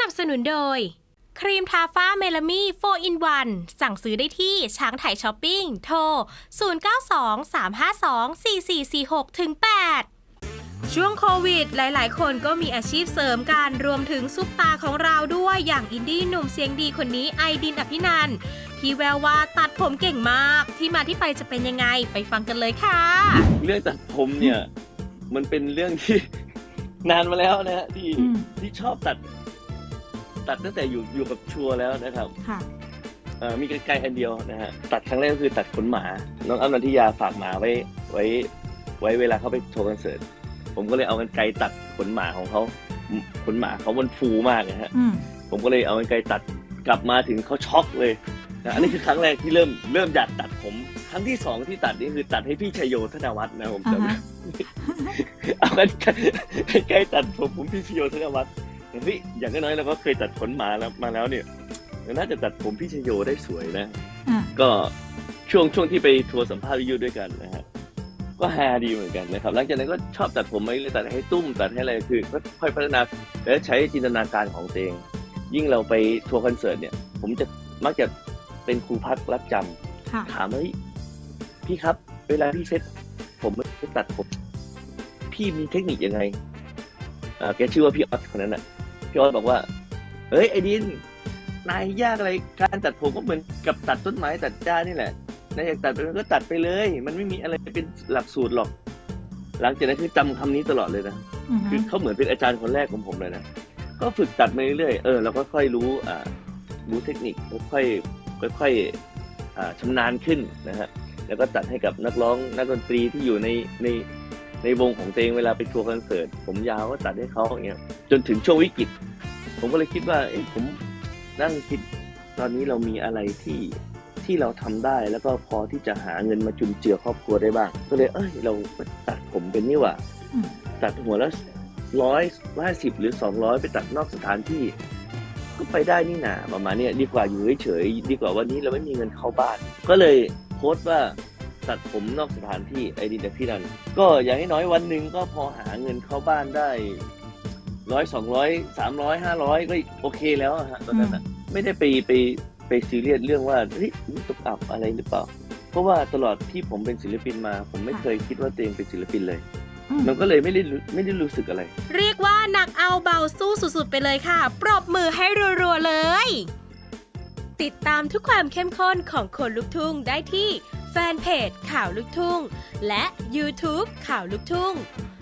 นับสนุนโดย ครีมทาฟ้าเมลามี่4 in 1 สั่งซื้อได้ที่ช้างไถช้อปปิ้ง โทร 0923524446ถึง8ช่วงโควิด หลายๆ คนก็มีอาชีพเสริมกันรวมถึงซุปตาของเราด้วยอย่างอินดี้หนุ่มเสียงดีคนนี้ไอดินอภินันท์ที่แววว่าตัดผมเก่งมากที่มาที่ไปจะเป็นยังไงไปฟังกันเลยค่ะ เรื่องตัดผมเนี่ย มันเป็นเรื่องที่นานมาแล้วนะฮะที่อืมที่ชอบตัด ตัดตั้งแต่อยู่อยู่กับชัวร์แล้วนะครับค่ะเอ่อมีกรรไกรอันเดียวนะฮะตัดครั้งแรกก็คือตัดขนหมา น้องอ้ำนันทิยาฝากหมาไว้ไว้ ไว้เวลาเขาไปโชว์คอนเสิร์ตผมก็เลยเอากรรไกรตัดขนหมาของเขาขนหมาเขามันฟูมากนะฮะอืมผมก็เลยเอากรรไกรตัดกลับมาถึงเขาช็อกเลยนะอันนี้คือครั้งแรกที่เริ่มเริ่มอยากตัดผม ครั้งที่สองที่ตัดนี่คือตัดให้พี่ชัยโยธนวัฒน์นะผมอ่าจำได้ฮะเอากรรไกรกรรไกรตัดผมผมพี่ชัยโยธนวัฒน์ เฮ้ยอย่างน้อยๆเราก็เคยตัดขนหมาแล้วมาแล้วเนี่ยน่าจะตัดผมพี่ชัยโยได้สวยนะอะก็ช่วงช่วงที่ไปทัวร์สัมภาษณ์วิทยุด้วยกันนะฮะก็ฮาดีเหมือนกันนะครับ หลังจากนั้นก็ชอบตัดผมมาเรื่อยๆตัดให้ตุ้มตัดให้อะไรคือก็ค่อยพัฒนาและใช้จินตนาการของตัวเอง ยิ่งเราไปทัวร์คอนเสิร์ตเนี่ย ผมจะมักจะเป็นครูพักรับจำค่ะถามว่าเฮ้ยพี่ครับ เวลาพี่เซ็ตผมไม่ตัดผม พี่มีเทคนิคยังไงอ่าแกชื่อว่าพี่ออสคนนั้นน่ะ พี่ออสบอกว่าเอ้ยไอ้ดิน นายยากอะไร การตัดผมก็เหมือนกับตัดต้นไม้ตัดจ้านี่แหละ นายอยากตัดไปมันก็ตัดไปเลย มันไม่มีอะไรเป็นหลักสูตรหรอก หลังจากนั้นคือจำคำนี้ตลอดเลยนะอือฮึคือเขาเหมือนเป็นอาจารย์คนแรกของผมเลยนะ ก็ฝึกตัดมาเรื่อยๆ เออเราก็ค่อยรู้อ่ารู้เทคนิคค่อยๆค่อยๆอ่าชำนาญขึ้นนะฮะ แล้วก็ตัดให้กับนักร้องนักดนตรีที่อยู่ในในในวงของตัวเองเวลาไปทัวร์คอนเสิร์ตผมยาวก็ตัดให้เขาอย่างเงี้ยจนถึงช่วงวิกฤต ผมก็เลยคิดว่าเอ้ยผมนั่งคิดตอนนี้เรามีอะไรที่ที่เราทำได้แล้วก็พอที่จะหาเงินมาจุนเจือครอบครัวได้บ้าง ก็เลยเอ้ยเราตัดผมเป็นนี่หว่าตัดหัวละร้อยห้าสิบหรือสองร้อยไปตัดนอกสถานที่ ก็ไปได้นี่นาประมาณนี้ดีกว่าอยู่เฉยๆดีกว่าวันนี้เราไม่มีเงินเข้าบ้าน ก็เลยโพสต์ว่าตัดผมนอกสถานที่ไอดินจากพี่นันก็อย่างน้อยๆวันหนึ่งก็พอหาเงินเข้าบ้านได้ ร้อยสองร้อยสามร้อยห้าร้อยก็โอเคแล้วอะฮะตอนนั้นอะไม่ได้ไปไปไปซีเรียสเรื่องว่าเฮ้ยนี่ตกอับอะไรหรือเปล่า เพราะว่าตลอดที่ผมเป็นศิลปินมา ผมไม่เคยคิดว่าตัวเองเป็นศิลปินเลยอืมมันก็เลยไม่ได้รู้ไม่ได้รู้สึกอะไร เรียกว่าหนักเอาเบาสู้สุดๆไปเลยค่ะ ปรบมือให้รัวๆเลย ติดตามทุกความเข้มข้นของคนลุกทุ่งได้ที่แฟนเพจข่าวลุกทุ่ง และ YouTube ข่าวลุกทุ่ง